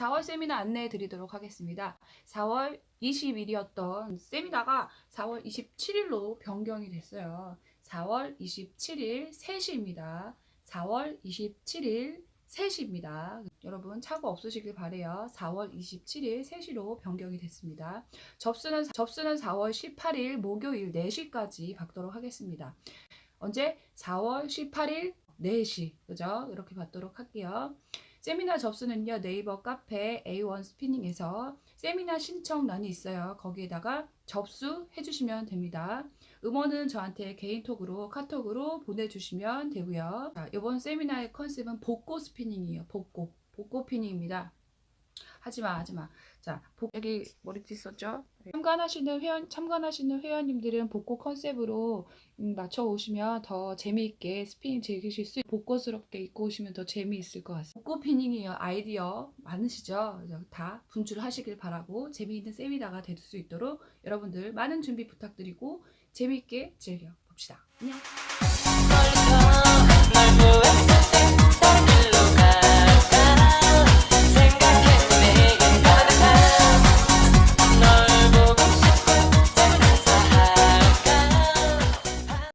4월 세미나 안내해 드리도록 하겠습니다. 4월 20일이었던 세미나가 4월 27일로 변경이 됐어요. 4월 27일 3시입니다. 4월 27일 3시입니다. 여러분 차고 없으시길 바래요. 4월 27일 3시로 변경이 됐습니다. 접수는 접수는 4월 18일 목요일 4시까지 받도록 하겠습니다. 언제 4월 18일 4시 그죠? 이렇게 받도록 할게요. 세미나 접수는요 네이버 카페 A1 스피닝에서 세미나 신청란이 있어요. 거기에다가 접수해 주시면 됩니다. 음원은 저한테 개인톡으로 카톡으로 보내주시면 되고요. 자, 이번 세미나의 컨셉은 복고 스피닝이에요. 복고 복고 피닝입니다. 하지마 하지마. 자 복- 여기 머리띠 썼죠? 네. 참관하시는 회원 참관하시는 회원님들은 복고 컨셉으로 음, 맞춰 오시면 더 재미있게 스피닝 즐기실 수 복고스럽게 입고 오시면 더 재미있을 것 같습니다. 복고 피닝이요 아이디어 많으시죠? 다 분출하시길 바라고 재미있는 세미나가 될 수 있도록 여러분들 많은 준비 부탁드리고 재미있게 즐겨 봅시다. 안녕.